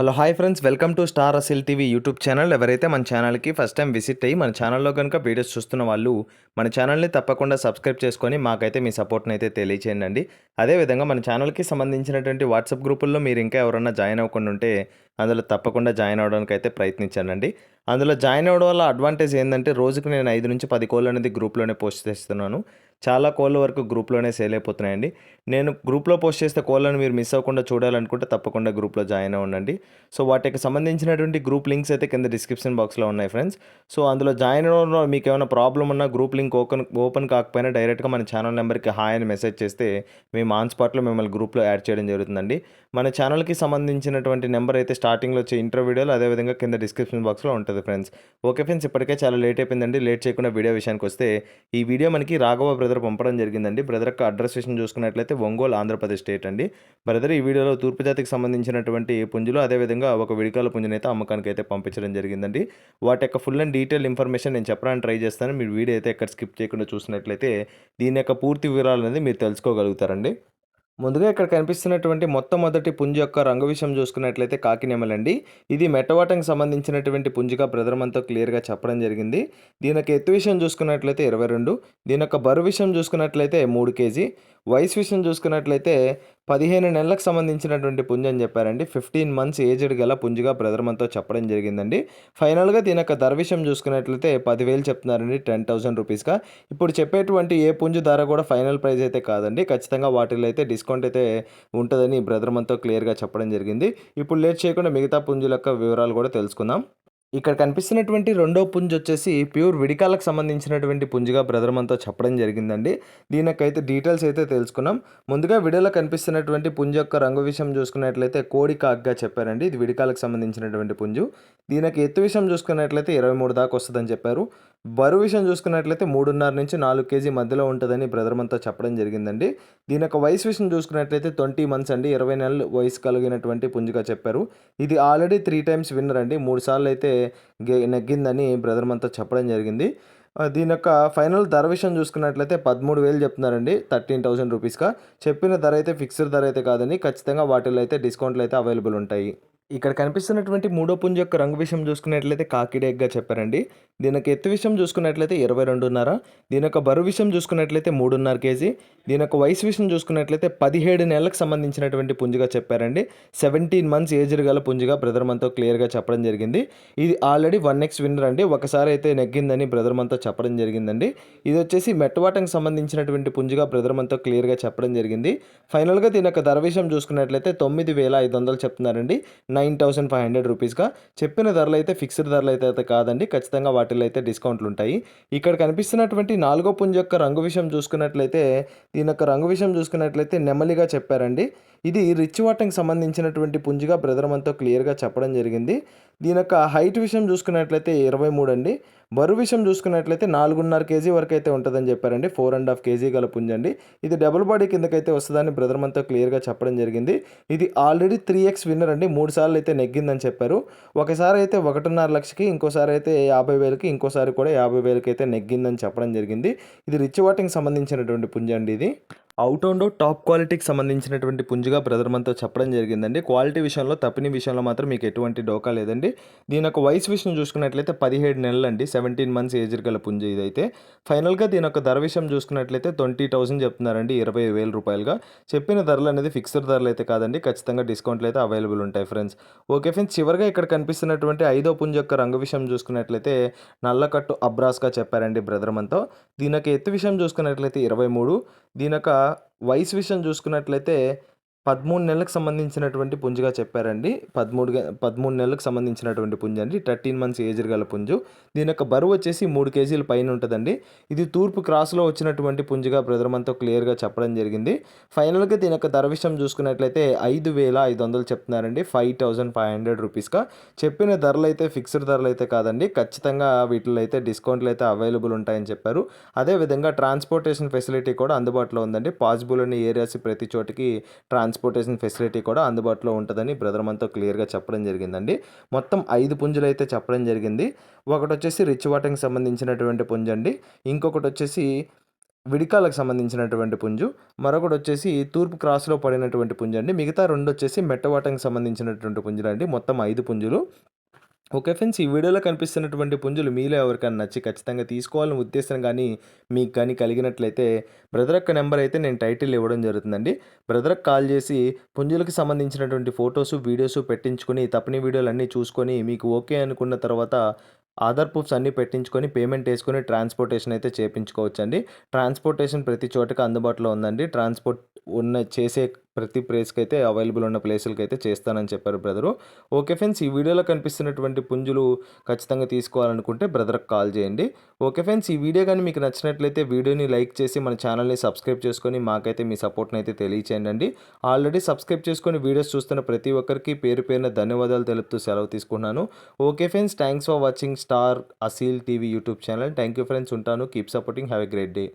Hello hi friends. Welcome to star Aseel TV YouTube channel. ఎవరైతే మన ఛానల్కి first time visit అయ్యి మన ఛానల్లో కనుక వీడియోస్ చూస్తున్న వాళ్ళు మన ఛానల్ని తప్పకుండా సబ్స్క్రైబ్ చేసుకొని మాకైతే మీ సపోర్ట్ని అయితే తెలియచేయండి. అదేవిధంగా మన ఛానల్కి సంబంధించినటువంటి వాట్సాప్ గ్రూపుల్లో మీరు ఇంకా ఎవరన్నా జాయిన్ అవ్వకుండా ఉంటే అందులో తప్పకుండా జాయిన్ అవడానికి అయితే ప్రయత్నించానండి అందులో జాయిన్ అవ్వడం వల్ల అడ్వాంటేజ్ ఏంటంటే రోజుకు నేను ఐదు నుంచి పది కోళ్ళు అనేది గ్రూప్లోనే పోస్ట్ చేస్తున్నాను. చాలా కోళ్ళ వరకు గ్రూప్లోనే సేల్ అయిపోతున్నాయండి. నేను గ్రూప్లో పోస్ట్ చేస్తే కోళ్ళను మీరు మిస్ అవ్వకుండా చూడాలనుకుంటే తప్పకుండా గ్రూప్లో జాయిన్ అవ్వండి సో వాటికి సంబంధించినటువంటి గ్రూప్ లింక్స్ అయితే కింద డిస్క్రిప్షన్ బాక్స్లో ఉన్నాయి ఫ్రెండ్స్. సో అందులో జాయిన్ అవ్వడంలో మీకు ఏమైనా ప్రాబ్లం ఉన్నా గ్రూప్ లింక్ ఓపెన్ ఓపెన్ కాకపోయినా డైరెక్ట్గా మన ఛానల్ నెంబర్కి హాయ్ అని మెసేజ్ చేస్తే మేము ఆన్ స్పాట్లో మిమ్మల్ని గ్రూప్లో యాడ్ చేయడం జరుగుతుందండి. మన ఛానల్కి సంబంధించినటువంటి నెంబర్ అయితే స్టార్ట్ స్టార్టింగ్లో వచ్చే ఇంటర్ వీడియోలు అదేవిధంగా కింద డిస్క్రిప్షన్ బాక్స్లో ఉంటుంది ఫ్రెండ్స్. ఓకే ఫ్రెండ్స్ ఇప్పటికే చాలా లేట్ అయిపోయిందండి. లేట్ చేయకుండా వీడియో విషయానికి వస్తే ఈ వీడియో మనకి రాఘవ బ్రదర్ పంపడం జరిగిందండి. బ్రదర్ యొక్క అడ్రస్ విషయం చూసుకున్నట్లయితే ఒంగోలు ఆంధ్రప్రదేశ్ స్టేట్ అండి. బ్రదర్ ఈ వీడియోలో తూర్పు జాతికి సంబంధించినటువంటి పుంజులు అదేవిధంగా ఒక విడికాల పుంజుని అయితే అమ్మకానికి అయితే పంపించడం జరిగిందండి. వాటి యొక్క ఫుల్ అండ్ డీటెయిల్ ఇన్ఫర్మేషన్ నేను చెప్పడానికి ట్రై చేస్తాను. మీరు వీడియో అయితే ఎక్కడ స్కిప్ చేయకుండా చూసినట్లయితే దీని యొక్క పూర్తి వివరాలు అనేది మీరు తెలుసుకోగలుగుతారండి. ముందుగా ఇక్కడ కనిపిస్తున్నటువంటి మొట్టమొదటి పుంజ యొక్క రంగు విషయం చూసుకున్నట్లయితే కాకినెమలండి ఇది మెటవాటంకి సంబంధించినటువంటి పుంజుగా బ్రదర్ మనతో క్లియర్గా చెప్పడం జరిగింది. దీని యొక్క ఎత్తు విషయం చూసుకున్నట్లయితే ఇరవై రెండు. దీని యొక్క బరువు విషయం చూసుకున్నట్లయితే మూడు కేజీ. వయసు విషయం చూసుకున్నట్లయితే పదిహేను నెలలకు సంబంధించినటువంటి పుంజు అని చెప్పారండి. ఫిఫ్టీన్ మంత్స్ ఏజ్డ్ గల పుంజుగా బ్రదర్ మనతో చెప్పడం జరిగిందండి. ఫైనల్గా దీని యొక్క ధర విషయం చూసుకున్నట్లయితే పదివేలు చెప్తున్నారండి. టెన్ థౌసండ్ రూపీస్గా. ఇప్పుడు చెప్పేటువంటి ఏ పుంజు ధర కూడా ఫైనల్ ప్రైస్ అయితే కాదండి. ఖచ్చితంగా వాటిలో అయితే డిస్కౌంట్ అయితే ఉంటుందని బ్రదర్ మనతో క్లియర్గా చెప్పడం జరిగింది. ఇప్పుడు లేట్ చేయకుండా మిగతా పుంజుల యొక్క వివరాలు కూడా తెలుసుకుందాం. ఇక్కడ కనిపిస్తున్నటువంటి రెండో పుంజ్ వచ్చేసి ప్యూర్ విడికాలకు సంబంధించినటువంటి పుంజుగా బ్రదర్ మనతో చెప్పడం జరిగిందండి. దీనికైతే డీటెయిల్స్ అయితే తెలుసుకున్నాం. ముందుగా వీడియోలో కనిపిస్తున్నటువంటి పుంజు యొక్క రంగు విషయం చూసుకున్నట్లయితే కోడి కాగ్గా చెప్పారండి. ఇది విడికాలకు సంబంధించినటువంటి పుంజు. దీనికి ఎత్తు విషయం చూసుకున్నట్లయితే ఇరవై మూడు దాకా వస్తుందని చెప్పారు. బరువు విషయం చూసుకున్నట్లయితే మూడున్నర నుంచి నాలుగు కేజీ మధ్యలో ఉంటుందని బ్రదర్మంతో చెప్పడం జరిగిందండి. దీని యొక్క వయసు విషయం చూసుకున్నట్లయితే ట్వంటీ మంత్స్ అండి. ఇరవై నెలలు వయసు కలిగినటువంటి పుంజుగా చెప్పారు. ఇది ఆల్రెడీ త్రీ టైమ్స్ విన్నర్ అండి. మూడు సార్లు అయితే గె- నెగ్గిందని బ్రదర్మన్తో చెప్పడం జరిగింది. దీని యొక్క ఫైనల్ ధర విషయం చూసుకున్నట్లయితే పదమూడు వేలు చెప్తున్నారండి. థర్టీన్ థౌసండ్ రూపీస్గా. చెప్పిన ధర అయితే ఫిక్స్డ్ ధర అయితే కాదండి. ఖచ్చితంగా వాటిలో అయితే డిస్కౌంట్లు అయితే అవైలబుల్ ఉంటాయి. ఇక్కడ కనిపిస్తున్నటువంటి మూడో పుంజు యొక్క రంగు విషయం చూసుకున్నట్లయితే కాకిడేగ్గా చెప్పారండి. దీని యొక్క ఎత్తు విషయం చూసుకున్నట్లయితే ఇరవై రెండున్నర దీని యొక్క బరువు విషయం చూసుకున్నట్లయితే మూడున్నర కేజీ దీని యొక్క వయసు విషయం చూసుకున్నట్లయితే పదిహేడు నెలలకు సంబంధించినటువంటి పుంజుగా చెప్పారండి. సెవెంటీన్ మంత్స్ ఏజ్డ్ గల పుంజుగా బ్రదర్ మనతో క్లియర్గా చెప్పడం జరిగింది. ఇది ఆల్రెడీ వన్ ఎక్స్ విన్నర్ అండి. ఒకసారి అయితే నెగ్గిందని బ్రదర్ మనతో చెప్పడం జరిగిందండి. ఇది వచ్చేసి మెట్టవాటంకి సంబంధించినటువంటి పుంజుగా బ్రదర్ మనతో క్లియర్గా చెప్పడం జరిగింది. ఫైనల్గా దీని యొక్క ధర విషయం చూసుకున్నట్లయితే తొమ్మిది వేల ఐదు వందలు చెప్తున్నారండి. నైన్ థౌసండ్ ఫైవ్ హండ్రెడ్ రూపీస్గా. చెప్పిన ధరలు అయితే ఫిక్స్డ్ ధరలు అయితే కాదండి. ఖచ్చితంగా వాటిలో అయితే డిస్కౌంట్లు ఉంటాయి ఇక్కడ కనిపిస్తున్నటువంటి నాలుగో పుంజ యొక్క రంగు విషయం చూసుకున్నట్లయితే దీని యొక్క రంగు విషయం చూసుకున్నట్లయితే నెమలిగా చెప్పారండి. ఇది రిచ్ వాటంకి సంబంధించినటువంటి పుంజుగా బ్రదర్ మనతో క్లియర్గా చెప్పడం జరిగింది. దీని యొక్క హైట్ విషయం చూసుకున్నట్లయితే ఇరవై మూడు అండి బరువు విషయం చూసుకున్నట్లయితే నాలుగున్నర కేజీ వరకు అయితే ఉంటుందని చెప్పారండి. ఫోర్ అండ్ హాఫ్ కేజీ గల పుంజండి. ఇది డబుల్ బాడీ కిందకైతే వస్తుందని బ్రదర్ మనతో క్లియర్గా చెప్పడం జరిగింది. ఇది ఆల్రెడీ త్రీ ఎక్స్ విన్నర్ అండి. మూడు సార్లు అయితే నెగ్గిందని చెప్పారు. ఒకసారి అయితే ఒకటిన్నర లక్షకి ఇంకోసారి అయితే యాభై వేలకి ఇంకోసారి కూడా యాభై వేలకి అయితే నెగ్గిందని చెప్పడం జరిగింది. ఇది రిచ్ వాటింగ్ సంబంధించినటువంటి పుంజ అండి ఇది. అవుట్ అండ్ టాప్ క్వాలిటీకి సంబంధించినటువంటి పుంజుగా బ్రదర్ మనతో చెప్పడం జరిగిందండి. క్వాలిటీ విషయంలో తప్పిని విషయంలో మాత్రం మీకు ఎటువంటి డోకా లేదండి. దీని యొక్క వయసు విషయం చూసుకున్నట్లయితే పదిహేడు నెలలు అండి సెవెంటీన్ మంత్స్ ఏజ్ గల పుంజు ఇదైతే. ఫైనల్గా దీని యొక్క ధర విషయం చూసుకున్నట్లయితే ట్వంటీ థౌసండ్ చెప్తున్నారండి ఇరవై వేల రూపాయలుగా. చెప్పిన ధరలు అనేది ఫిక్స్డ్ ధరలు అయితే కాదండి. ఖచ్చితంగా డిస్కౌంట్లు అయితే అవైలబుల్ ఉంటాయి ఫ్రెండ్స్. ఓకే ఫ్రెండ్స్ చివరిగా ఇక్కడ కనిపిస్తున్నటువంటి ఐదో పుంజు యొక్క రంగు విషయం చూసుకున్నట్లయితే నల్లకట్టు అబ్రాస్గా చెప్పారండి బ్రదర్ మనతో. దీని యొక్క ఎత్తు విషయం చూసుకున్నట్లయితే ఇరవై మూడు దీని యొక్క వయసు విషయం చూసుకున్నట్లయితే పదమూడు నెలలకు సంబంధించినటువంటి పుంజుగా చెప్పారండి. పదమూడు పదమూడు నెలలకు సంబంధించినటువంటి పుంజు అండి. థర్టీన్ మంత్స్ ఏజ్ గల పుంజు. దీని యొక్క బరువు వచ్చేసి మూడు కేజీల పైన ఉంటుందండి. ఇది తూర్పు క్రాస్లో వచ్చినటువంటి పుంజుగా బ్రదర్ మనతో క్లియర్గా చెప్పడం జరిగింది. ఫైనల్గా దీని యొక్క ధర విషయం చూసుకున్నట్లయితే ఐదు వేల ఐదు వందలు చెప్తున్నారండి. ఫైవ్ థౌజండ్ ఫైవ్ హండ్రెడ్ రూపీస్గా. చెప్పిన ధరలు అయితే ఫిక్స్డ్ ధరలు అయితే కాదండి. ఖచ్చితంగా వీటిలో అయితే డిస్కౌంట్లు అయితే అవైలబుల్ ఉంటాయని చెప్పారు. అదేవిధంగా ట్రాన్స్పోర్టేషన్ ఫెసిలిటీ కూడా అందుబాటులో ఉందండి. పాసిబుల్ అనే ఏరియాస్ ప్రతి చోటికి ట్రాన్స్ ట్రాన్స్పోర్టేషన్ ఫెసిలిటీ కూడా అందుబాటులో ఉంటుందని బ్రదర్ మనతో క్లియర్గా చెప్పడం జరిగిందండి. మొత్తం ఐదు పుంజులు అయితే చెప్పడం జరిగింది. ఒకటి వచ్చేసి రిచ్ వాటర్కి సంబంధించినటువంటి పుంజు అండి ఇంకొకటి వచ్చేసి విడికాలకు సంబంధించినటువంటి పుంజు. మరొకటి వచ్చేసి తూర్పు క్రాస్లో పడినటువంటి పుంజు అండి మిగతా రెండు వచ్చేసి మెట్టవాటంకి సంబంధించినటువంటి పుంజులు అండి మొత్తం ఐదు పుంజులు. ఓకే ఫ్రెండ్స్ ఈ వీడియోలో కనిపిస్తున్నటువంటి పుంజులు మీలో ఎవరికైనా నచ్చి ఖచ్చితంగా తీసుకోవాలని ఉద్దేశం కానీ మీకు కానీ కలిగినట్లయితే బ్రదర్ యొక్క నెంబర్ అయితే నేను టైటిల్ ఇవ్వడం జరుగుతుందండి. బ్రదర్కి కాల్ చేసి పుంజులకు సంబంధించినటువంటి ఫొటోస్ వీడియోస్ పెట్టించుకొని తప్పని వీడియోలు అన్నీ చూసుకొని మీకు ఓకే అనుకున్న తర్వాత ఆధార్ ప్రూఫ్స్ అన్నీ పెట్టించుకొని పేమెంట్ వేసుకొని ట్రాన్స్పోర్టేషన్ అయితే చేయించుకోవచ్చండి ట్రాన్స్పోర్టేషన్ ప్రతి చోటకి అందుబాటులో ఉందండి. ట్రాన్స్పోర్ట్ ఉన్న చేసే ప్రతి ప్లేస్కి అయితే అవైలబుల్ ఉన్న ప్లేసులకి అయితే చేస్తానని చెప్పారు బ్రదరు. ఓకే ఫ్రెండ్స్ ఈ వీడియోలో కనిపిస్తున్నటువంటి పుంజులు ఖచ్చితంగా తీసుకోవాలనుకుంటే బ్రదర్కి కాల్ చేయండి. ఓకే ఫ్రెండ్స్ ఈ వీడియో కానీ మీకు నచ్చినట్లయితే వీడియోని లైక్ చేసి మన ఛానల్ని సబ్స్క్రైబ్ చేసుకొని మాకైతే మీ సపోర్ట్ని అయితే తెలియచేయండి ఆల్రెడీ సబ్స్క్రైబ్ చేసుకొని వీడియోస్ చూస్తున్న ప్రతి ఒక్కరికి పేరు పేరున ధన్యవాదాలు తెలుపుతూ సెలవు తీసుకున్నాను okay friends thanks for watching star Aseel TV YouTube channel. Thank you friends ఉంటాను. Keep supporting. Have a great day.